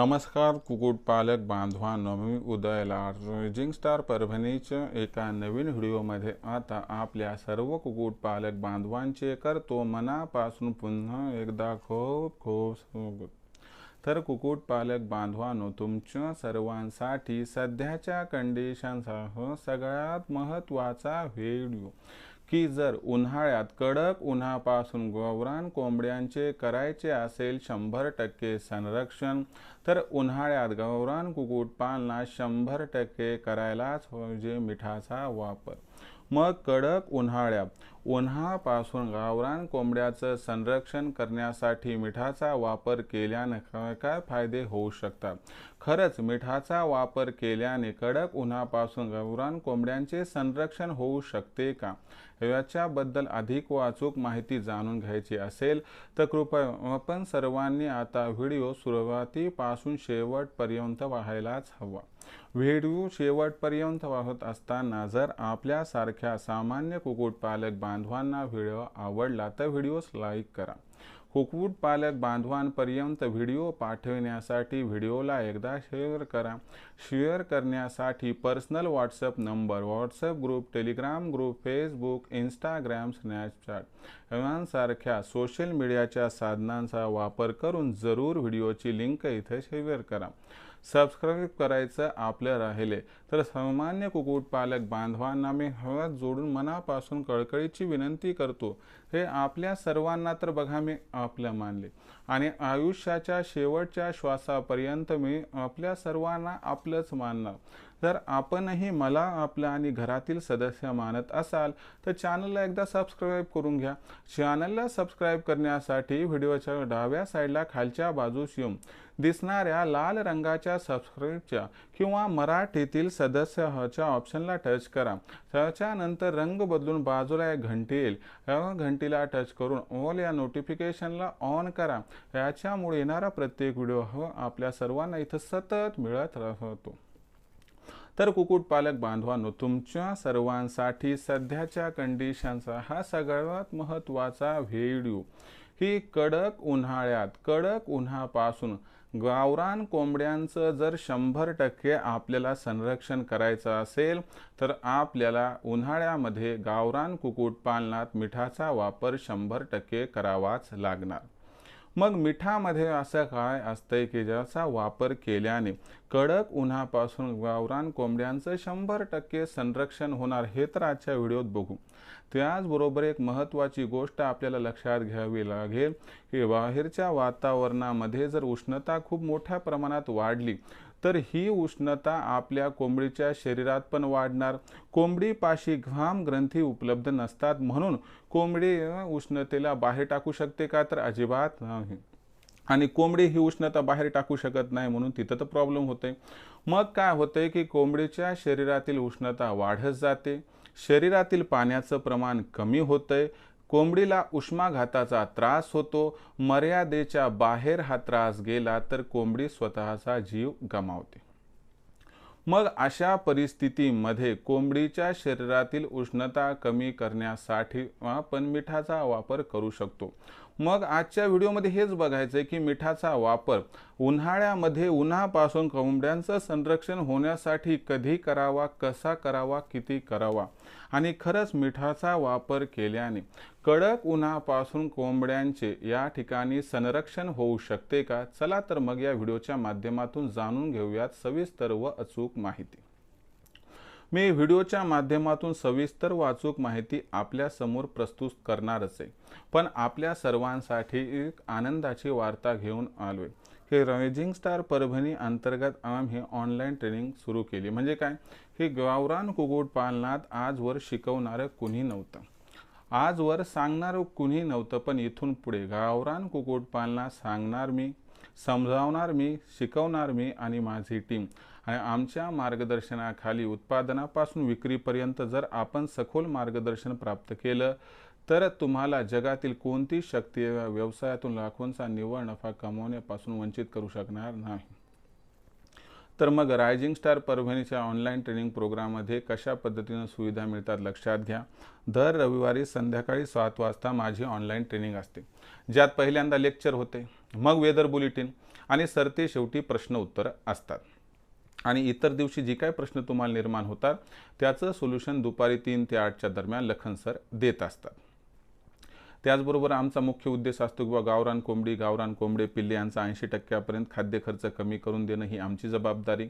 नमस्कार कुक्कुटपालक बांधवांनो मी उदयला रेजिंग स्टार परभणीच्या एका नवीन व्हिडिओमध्ये आता आपल्या सर्व कुक्कुटपालक बांधवांचे करतो मनापासून पुन्हा एकदा खूप खूप स्वागत. तर कुक्कुटपालक बांधवांनो तुमच्या सर्वांसाठी सध्याच्या कंडिशनसह सगळ्यात महत्त्वाचा व्हिडिओ. की जर उन्हाळ्यात कडक उन्हापासून गावरान कोंबड्यांचे करायचे असेल शंभर टक्के संरक्षण तर उन्हाळ्यात गवरान कुक्कुटपालना शंभर टक्के करायलाच म्हणजे मिठाचा वापर. मग कडक उन्हाळ्यात उन्हापासून गावरान कोंबड्याचं संरक्षण करण्यासाठी मिठाचा वापर केल्याने काय काय फायदे होऊ शकतात? खरंच मिठाचा वापर केल्याने कडक उन्हापासून गावरान कोंबड्यांचे संरक्षण होऊ शकते का? याच्याबद्दल अधिक वाचूक माहिती जाणून घ्यायची असेल तर कृपया आपण सर्वांनी आता व्हिडिओ सुरुवातीपासून शेवटपर्यंत पाहायलाच हवा. व्हिडिओ शेवटपर्यंत पाहत असताना जर आपल्यासारख्या सामान्य कुक्कुटपालक बांधवांना व्हिडिओ आवडला तर व्हिडिओस लाईक करा. कुक्कुटपालक बांधवांपर्यंत व्हिडिओ पाठवण्यासाठी व्हिडिओला एकदा शेअर करा. शेअर करण्यासाठी personal WhatsApp number WhatsApp group Telegram group Facebook Instagram Snapchat यांसारख्या सोशल मीडियाच्या साधनांचा वापर करून जरूर व्हिडिओची लिंक इथे शेअर करा. सबस्क्राईब करायचं आपलं राहिले. तर सामान्य कुक्कुटपालक बांधवांना मी हव्यात जोडून मनापासून कळकळीची विनंती करतो. हे आपल्या सर्वांना तर बघा मी आपलं मानले. आणि आयुष्याच्या शेवटच्या श्वासापर्यंत मी आपल्या सर्वांना आपलंच मानणार. जर आपणही मला आपलं आणि घरातील सदस्य मानत असाल तर चॅनलला एकदा सबस्क्राईब करून घ्या. चॅनलला सबस्क्राईब करण्यासाठी व्हिडिओच्या डाव्या साईडला खालच्या बाजूस येऊन दिसणाऱ्या लाल रंगाच्या सबस्क्राईबच्या किंवा मराठीतील सदस्याच्या ऑप्शनला टच करा. त्याच्यानंतर रंग बदलून बाजूला एक घंटी येईल. या घंटीला टच करून ऑल या नोटिफिकेशनला ऑन करा. याच्यामुळे येणारा प्रत्येक व्हिडिओ हा आपल्या सर्वांना इथं सतत मिळत राहतो. तर कुक्कुटपालक बांधवांनो तुमच्या सर्वांसाठी सध्याच्या कंडिशनचा हा सगळ्यात महत्त्वाचा व्हिडिओ ही कडक उन्हाळ्यात कडक उन्हापासून गावरान कोंबड्यांचं जर शंभर टक्के आपल्याला संरक्षण करायचं असेल तर आपल्याला उन्हाळ्यामध्ये गावरान कुक्कुटपालनात मिठाचा वापर शंभर टक्के करावाच लागणार. मग मिठामध्ये असं काय असतंय की ज्याचा वापर केल्याने कडक उन्हापासून गावरान कोंबड्यांचं शंभर टक्के संरक्षण होणार हे तर आजच्या व्हिडिओत बघू. त्याचबरोबर एक महत्त्वाची गोष्ट आपल्याला लक्षात घ्यावी लागेल की बाहेरच्या वातावरणामध्ये जर उष्णता खूप मोठ्या प्रमाणात वाढली तर ही उष्णता आपल्या कोंबडीच्या शरीरात पण वाढणार. कोंबडीपाशी घाम ग्रंथी उपलब्ध नसतात म्हणून कोंबडी उष्णतेला बाहेर टाकू शकते का तर अजिबात नाही. आणि कोंबडी ही उष्णता बाहेर टाकू शकत नाही म्हणून तिथं तर प्रॉब्लेम होते मग काय होतंय की कोंबडीच्या शरीरातील उष्णता वाढत जाते. शरीरातील पाण्याचं प्रमाण कमी होतंय. कोंबडीला उष्माघाताचा त्रास होतो मर्यादेच्या बाहेर हा त्रास गेला तर कोंबडी स्वतःचा जीव गमावते. मग अशा परिस्थितीमध्ये कोंबडीच्या शरीरातील उष्णता कमी करण्यासाठी आपण मिठाचा वापर करू शकतो. मग आजच्या व्हिडिओमध्ये हेच बघायचं आहे की मिठाचा वापर उन्हाळ्यामध्ये उन्हापासून कोंबड्यांचं संरक्षण होण्यासाठी कधी करावा कसा करावा किती करावा? आणि खरंच मिठाचा वापर केल्याने कडक उन्हापासून कोंबड्यांचे या ठिकाणी संरक्षण होऊ शकते का? चला तर मग या व्हिडिओच्या माध्यमातून जाणून घेऊयात सविस्तर व अचूक माहिती. मी व्हिडिओच्या माध्यमातून सविस्तर वाचूक माहिती आपल्यासमोर प्रस्तुत करणारच आहे. पण आपल्या सर्वांसाठी एक आनंदाची वार्ता घेऊन आलो आहे हे रायझिंग स्टार परभणी अंतर्गत आम्ही ऑनलाईन ट्रेनिंग सुरू केली. म्हणजे काय? हे गावरान कुक्कुटपालनात आजवर शिकवणारं कुणी नव्हतं. आजवर सांगणारं कुणी नव्हतं पण इथून पुढे गावरान कुक्कुटपालनात सांगणार मी समजावणार मी शिकवणार मी आणि माझी टीम आणि आमच्या मार्गदर्शनाखाली उत्पादनापासून विक्रीपर्यंत जर आपण सखोल मार्गदर्शन प्राप्त केलं तर तुम्हाला जगातील कोणती शक्ती व्यवसायातून लाखोंचा निव्वळ नफा कमवण्यापासून वंचित करू शकणार नाही? तर मग रायझिंग स्टार परभणीच्या ऑनलाईन ट्रेनिंग प्रोग्राममध्ये कशा पद्धतीनं सुविधा मिळतात लक्षात घ्या. दर रविवारी संध्याकाळी सात वाजता माझी ऑनलाईन ट्रेनिंग असते ज्यात पहिल्यांदा लेक्चर होते मग वेदर बुलेटिन आणि सरते शेवटी प्रश्न उत्तर असतात. आणि इतर दिवशी जी काय प्रश्न तुम्हाला निर्माण होतात त्याचं सोल्युशन दुपारी तीन ते आठच्या दरम्यान लखन सर देत असतात. त्याचबरोबर आमचा मुख्य उद्देश असतो किंवा गावरान कोंबडी गावरान कोंबडे पिल्ले यांचा ऐंशी टक्क्यापर्यंत खाद्य खर्च कमी करून देणं ही आमची जबाबदारी.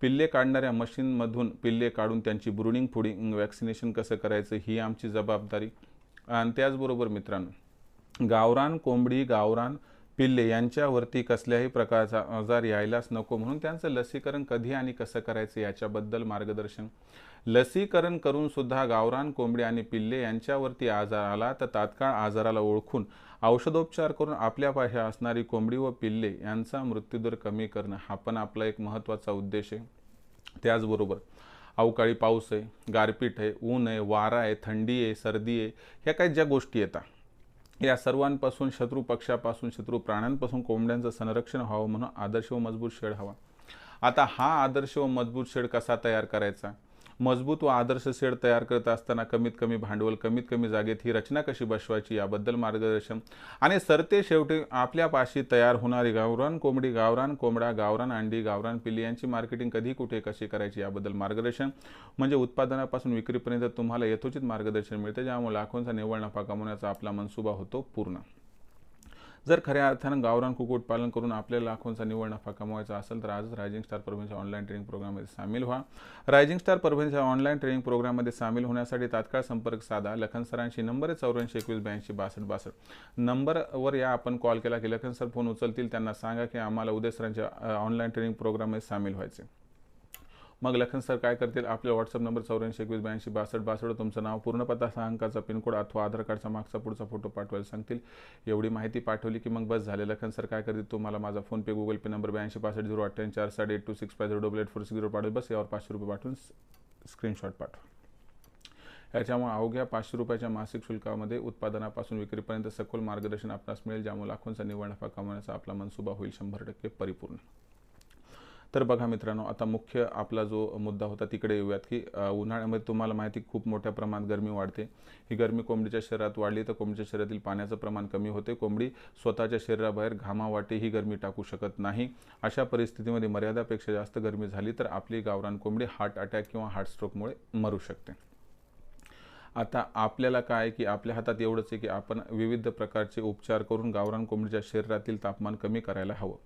पिल्ले काढणाऱ्या मशीनमधून पिल्ले काढून त्यांची ब्रुडिंग फुडिंग वॅक्सिनेशन कसं करायचं ही आमची जबाबदारी. आणि त्याचबरोबर मित्रांनो गावरान कोंबडी गावरान पिल्ले यांच्यावरती कसल्याही प्रकारचा आजार यायलाच नको म्हणून त्यांचं लसीकरण कधी आणि कसं करायचं याच्याबद्दल मार्गदर्शन. लसीकरण करून सुद्धा गावरान कोंबडी आणि पिल्ले यांच्यावरती आजार आला तर तात्काळ आजाराला ओळखून औषधोपचार करून आपल्या पाशी असणारी कोंबडी व पिल्ले यांचा मृत्यूदर कमी करणं हा पण आपला एक महत्त्वाचा उद्देश आहे. त्याचबरोबर अवकाळी पाऊस आहे गारपीट आहे ऊन आहे वारा आहे थंडी आहे सर्दी आहे ह्या काही ज्या गोष्टी येतात या सर्वांपासून शत्रू पक्षापासून शत्रू प्राण्यांपासून कोंबड्यांचं संरक्षण व्हावं म्हणून आदर्श व मजबूत शेड हवा. आता हा आदर्श व मजबूत शेड कसा तयार करायचा? मजबूत व आदर्श शेड तयार करत असताना कमीत कमी भांडवल कमीत कमी जागेत ही रचना कशी बसवायची याबद्दल मार्गदर्शन. आणि सरते शेवटी आपल्यापाशी तयार होणारी गावरान कोंबडी गावरान कोंबडा गावरान अंडी गावरान पिल्ली यांची मार्केटिंग कधी कुठे कशी करायची याबद्दल मार्गदर्शन. म्हणजे उत्पादनापासून विक्रीपर्यंत तुम्हाला यथोचित मार्गदर्शन मिळते ज्यामुळे लाखोंचा निव्वळ नफा कमवण्याचा आपला मनसुबा होतो पूर्ण. जर खऱ्या अर्थानं गावरान कुक्कुटपालन करून आपल्याला लाखोंचा निव्वळ नफा कमवायचा असेल तर आजच रायझिंग स्टार परभणीच्या ऑनलाईन ट्रेनिंग प्रोग्राममध्ये सामील व्हा. रायझिंग स्टार परभणीच्या ऑनलाईन ट्रेनिंग प्रोग्राममध्ये सामील होण्यासाठी तात्काळ संपर्क साधा. लखन सरांशी नंबर आहे चौऱ्याऐंशी एकवीस ब्याऐंशी बासष्ट बासष्ट. नंबरवर या आपण कॉल केला की लखन सर फोन उचलतील. त्यांना सांगा की आम्हाला उद्या सरांच्या ऑनलाईन ट्रेनिंग प्रोग्राममध्ये सामील व्हायचे मग लखन सर काय करतील? आपल्या व्हॉट्सअप नंबर चौऱ्याऐंशी एकवीस ब्याऐंशी बासष्ट बासष्ट तुमचं नाव पूर्ण पत्ता सहा अंकाचा पिनकोड अथवा आधार कार्डचा मागचा पुढचा फोटो पाठवायला सांगतील. एवढी माहिती पाठवली की मग बस झाले. लखन सर काय करतील? तुम्हाला माझा फोनपे गुगल पे नंबर ब्याऐंशी पासष्ट झिरो अठ्ठ्याऐंशी चार साडे eight two six five zero double eight four six zero पाठवेल बस यावर पाचशे रुपये पाठवून स्क्रीनशॉट पाठवा. याच्यामुळे अवघ्या पाचशे रुपयाच्या मासिक शुल्कामध्ये उत्पादनापासून विक्रीपर्यंत सखोल मार्गदर्शन आपणास मिळेल ज्यामुळे लाखोंचा निव्वळ नफा कमवण्याचा आपला मनसुबा होईल. शंभर टक्के परिपूर्ण. तर बघा मित्रांनो आता मुख्य आपला जो मुद्दा होता तिकडे येऊयात की उन्हाळ्यामध्ये तुम्हाला माहिती खूप मोठ्या प्रमाणात गरमी वाढते. ही गरमी कोंबडीच्या शरीरात वाढली तर कोंबडीच्या शरीरातील पाण्याचं प्रमाण कमी होते. कोंबडी स्वतःच्या शरीराबाहेर घामावाटे ही गरमी टाकू शकत नाही. अशा परिस्थितीमध्ये मर्यादापेक्षा जास्त गरमी झाली तर आपली गावरान कोंबडी हार्ट अटॅक किंवा हार्टस्ट्रोकमुळे मरू शकते. आता आपल्याला काय की आपल्या हातात एवढंच आहे की आपण विविध प्रकारचे उपचार करून गावरान कोंबडीच्या शरीरातील तापमान कमी करायला हवं.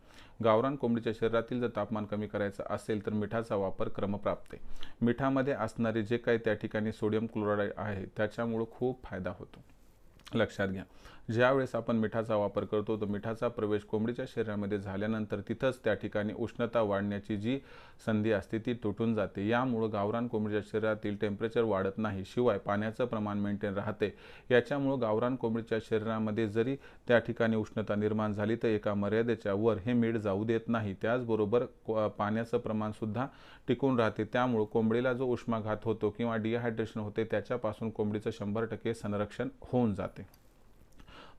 गावरान कोंबडीच्या शरीरातील जर तापमान कमी करायचं असेल तर मिठाचा वापर क्रमप्राप्त आहे. मिठामध्ये असणारे जे काही त्या ठिकाणी सोडियम क्लोराईड आहे त्याच्यामुळं खूप फायदा होतो. लक्षात घ्या. ज्यावेळेस आपण मिठाचा वापर करतो तर मिठाचा प्रवेश कोंबडीच्या शरीरामध्ये झाल्यानंतर तिथंच त्या ठिकाणी उष्णता वाढण्याची जी संधी असते ती तुटून जाते. यामुळं गावरान कोंबडीच्या शरीरातील टेम्परेचर वाढत नाही. शिवाय पाण्याचं प्रमाण मेंटेन राहते. याच्यामुळं गावरान कोंबडीच्या शरीरामध्ये जरी त्या ठिकाणी उष्णता निर्माण झाली तर एका मर्यादेच्या वर हे मीठ जाऊ देत नाही. त्याचबरोबर पाण्याचं प्रमाणसुद्धा टिकून राहते. त्यामुळं कोंबडीला जो उष्माघात होतो किंवा डिहायड्रेशन होते त्याच्यापासून कोंबडीचं शंभर टक्के संरक्षण होऊन जाते.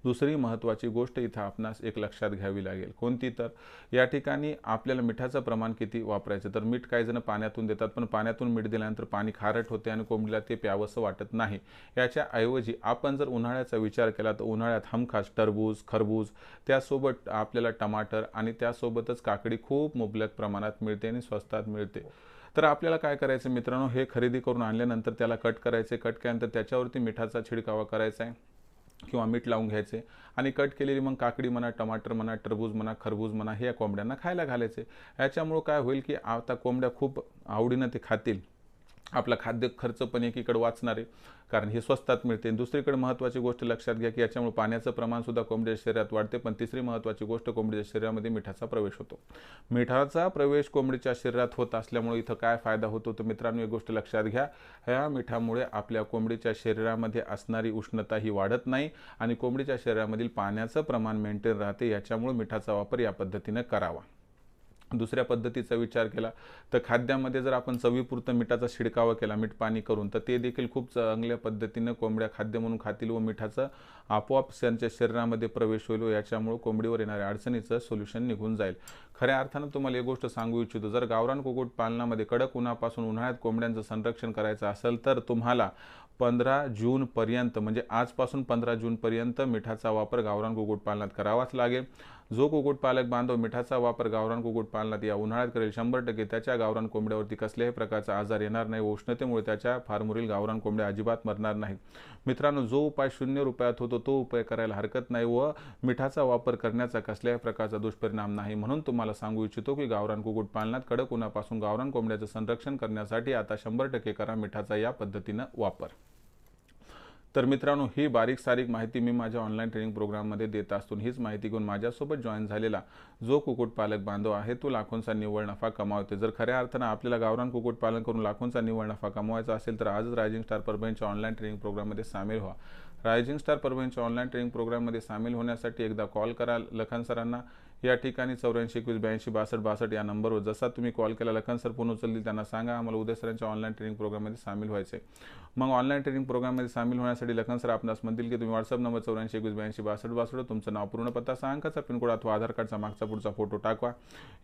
दुसरी महत्त्वाची गोष्ट इथं आपणास एक लक्षात घ्यावी लागेल. कोणती तर? या ठिकाणी आपल्याला मिठाचं प्रमाण किती वापरायचं? तर मीठ काही जण पाण्यातून देतात पण पाण्यातून मीठ दिल्यानंतर पाणी खारट होते आणि कोंबडीला ते प्यावंसं वाटत नाही. याच्या ऐवजी आपण जर उन्हाळ्याचा विचार केला तर उन्हाळ्यात हमखास टरबूज खरबूज त्यासोबत आपल्याला टमाटर आणि त्यासोबतच काकडी खूप मुबलक प्रमाणात मिळते आणि स्वस्तात मिळते. तर आपल्याला काय करायचं मित्रांनो? हे खरेदी करून आणल्यानंतर त्याला कट करायचे कट केल्यानंतर त्याच्यावरती मिठाचा छिडकावा करायचा आहे किंवा मीठ लावून घ्यायचे आणि कट केलेली मग काकडी म्हणा टमाटर म्हणा टरबूज म्हणा खरबूज म्हणा हे या कोंबड्यांना खायला घालायचे. याच्यामुळं काय होईल की आता कोंबड्या खूप आवडीनं ते खातील. आपला खाद्य खर्च पण एकीकडे वाचणार आहे कारण हे स्वस्तात मिळते. दुसरीकडे महत्त्वाची गोष्ट लक्षात घ्या की याच्यामुळे पाण्याचं प्रमाणसुद्धा कोंबडीच्या शरीरात वाढते पण तिसरी महत्त्वाची गोष्ट कोंबडीच्या शरीरामध्ये मिठाचा प्रवेश होतो. मिठाचा प्रवेश कोंबडीच्या शरीरात होत असल्यामुळे इथं काय फायदा होतो? तर मित्रांनो एक गोष्ट लक्षात घ्या ह्या मिठामुळे आपल्या कोंबडीच्या शरीरामध्ये असणारी उष्णता ही वाढत नाही आणि कोंबडीच्या शरीरामधील पाण्याचं प्रमाण मेंटेन राहते. याच्यामुळे मिठाचा वापर या पद्धतीने करावा. दुसऱ्या पद्धतीचा विचार केला तर खाद्यामध्ये जर आपण चवीपुरतं मिठाचा शिडकावा केला मीठ पाणी करून तर ते देखील खूप चांगल्या पद्धतीनं कोंबड्या खाद्य म्हणून खातील व मिठाचं आपोआप त्यांच्या शरीरामध्ये प्रवेश होईल व याच्यामुळं कोंबडीवर येणाऱ्या अडचणीचं सोल्युशन निघून जाईल. खऱ्या अर्थानं तुम्हाला एक गोष्ट सांगू इच्छितो जर गावरान कुक्कुटपालनामध्ये कडक उन्हापासून उन्हाळ्यात कोंबड्यांचं संरक्षण करायचं असेल तर तुम्हाला पंधरा जूनपर्यंत म्हणजे आजपासून पंधरा जूनपर्यंत मिठाचा वापर गावरान कुक्कुटपालनात करावाच लागेल. जो कुक्कुटपालक बांधव मिठाचा वापर गावरान कुक्कुटपालनात या उन्हाळ्यात करेल शंभर टक्के त्याच्या गावरान कोंबड्यावरती कसल्याही प्रकारचा आजार येणार नाही. उष्णतेमुळे त्याच्या फार्मवरील गावरान कोंबड्या अजिबात मरणार नाहीत. मित्रांनो जो उपाय शून्य रुपयात होतो तो उपाय करायला हरकत नाही व मिठाचा वापर करण्याचा कसल्याही प्रकारचा दुष्परिणाम नाही. म्हणून तुम्हाला सांगू इच्छितो की गावरान कुक्कुटपालनात कडक उन्हापासून गावरान कोंबड्याचं संरक्षण करण्यासाठी आता शंभर टक्के करा मिठाचा या पद्धतीनं वापर. तर मित्रांनो ही बारीक सारीक माहिती मी माझ्या ऑनलाईन ट्रेनिंग प्रोग्राममध्ये देत असतो हीच माहिती घेऊन माझ्यासोबत जॉईन झालेला जो कुक्कुटपालक बांधव आहे तो लाखोंचा निव्वळ नफा कमावते जर खऱ्या अर्थानं आपल्याला गावरान कुक्कुटपालन करून लाखोंचा निव्वळ नफा कमवायचा असेल तर आजच रायझिंग स्टार परभणीच्या ऑनलाईन ट्रेनिंग प्रोग्राममध्ये सामील व्हा. रायझिंग स्टार परभणीच्या ऑनलाईन ट्रेनिंग प्रोग्राममध्ये सामील होण्यासाठी एकदा कॉल करा लखन सरांना. या ठिकाणी चौऱ्याऐंशी एकवीस ब्याऐंशी बासष्ट बासष्ट या नंबरवर जसा तुम्ही कॉल केला लखन सर फोन उचलली त्यांना सांगा. आम्हाला उद्या सरांच्या ऑनलाईन ट्रेनिंग प्रोग्राममध्ये सामील व्हायचे मग ऑनलाईन ट्रेनिंग प्रोग्राममध्ये सामील होण्यासाठी लखन सर आपणास म्हणतील की तुम्ही व्हॉट्सअप नंबर चौऱ्याऐंशी एकवीस ब्याऐंशी बासष्ट बासष्ट तुमचं नाव पूर्ण पत्ता सांगाचा पिनकोड अथवा आधार कार्डचा मागचा पुढचा फोटो टाकवा.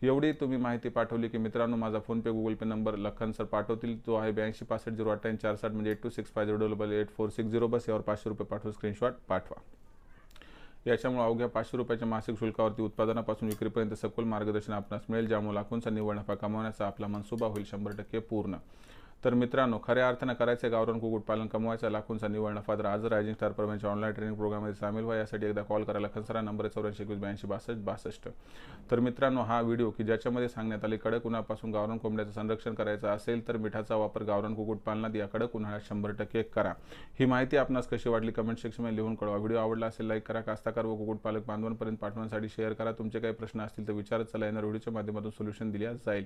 एवढी तुम्ही माहिती पाठवली की मित्रांनो माझा PhonePe Google pay number Lakhan sir पाठवतील. तो आहे ब्याऐंशी पासष्ट झिरो अठ्ठ्याऐंशी चार साठ म्हणजे eight two six five zero double eight four six zero. बस यावर पाचशे रुपये पाठवून स्क्रीनशॉट पाठवा. याच्यामुळे अवघ्या पाचशे रुपयाच्या मासिक शुल्कावरती उत्पादनापासून विक्रीपर्यंत सखोल मार्गदर्शन आपणास मिळेल ज्यामुळे लाखोंचा निव्वळ नफा कमावण्याचा आपला मनसुबा होईल शंभर टक्के पूर्ण. तर मित्रांनो खऱ्या अर्थानं करायचं गावरान कुक्कुटपालन कमवायचा लाखोंचा निवड नफा तर आज रायझिंग स्टार परमेंटच्या ऑनलाईन ट्रेनिंग प्रोग्राममध्ये सामील व्हा. यासाठी एकदा कॉल करायला खसरा. नंबर चौऱ्याऐंशी एकवीस ब्याऐंशी बासष्ट बासष्ट. तर मित्रांनो हा व्हिडिओ की ज्याच्यामध्ये सांगण्यात आले कडक उन्हापासून गावरान कोंबड्याचं संरक्षण करायचं असेल तर मिठाचा वापर गावरान कुक्कुटपालनात या कडक उन्हाळ्यात शंभर टक्के करा. ही माहिती आपणास कशी वाटली कमेंट सेक्शनमध्ये लिहून कळवा. व्हिडिओ आवडला असेल लाईक करा. कास्ताकार व कुक्कुटपालक बांधवांपर्यंत पाठवण्यासाठी शेअर करा. तुमचे काही प्रश्न असतील तर विचारत चला. येणार व्हिडिओच्या माध्यमातून सोल्युशन दिल्या जाईल.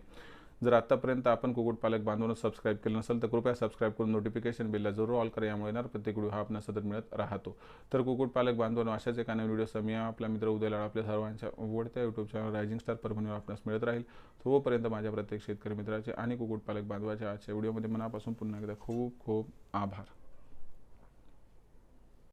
जर आतापर्यंत आपण कुक्कुटपालक बांधवांना सबस्क्राईब केलं नसेल तर कृपया सबस्क्राईब करून नोटिफिकेशन बिलला जरूर ऑल करा. यामुळे येणार प्रत्येक व्हिडिओ हा आपल्याला सतत मिळत राहतो. तर कुक्कुटपालक बांधवांना अशाच एका नवीन व्हिडिओ मी आपला मित्र उद्याला आपल्या सर्वांच्या आवडत्या यूट्यूब चॅनल रायझिंग स्टार परभणीवर आपल्यास मिळत राहील. तोपर्यंत माझ्या प्रत्येक शेतकरी मित्राचे आणि कुक्कुटपालक बांधवाच्या आजच्या व्हिडिओमध्ये मनापासून पुन्हा एकदा खूप खूप आभार.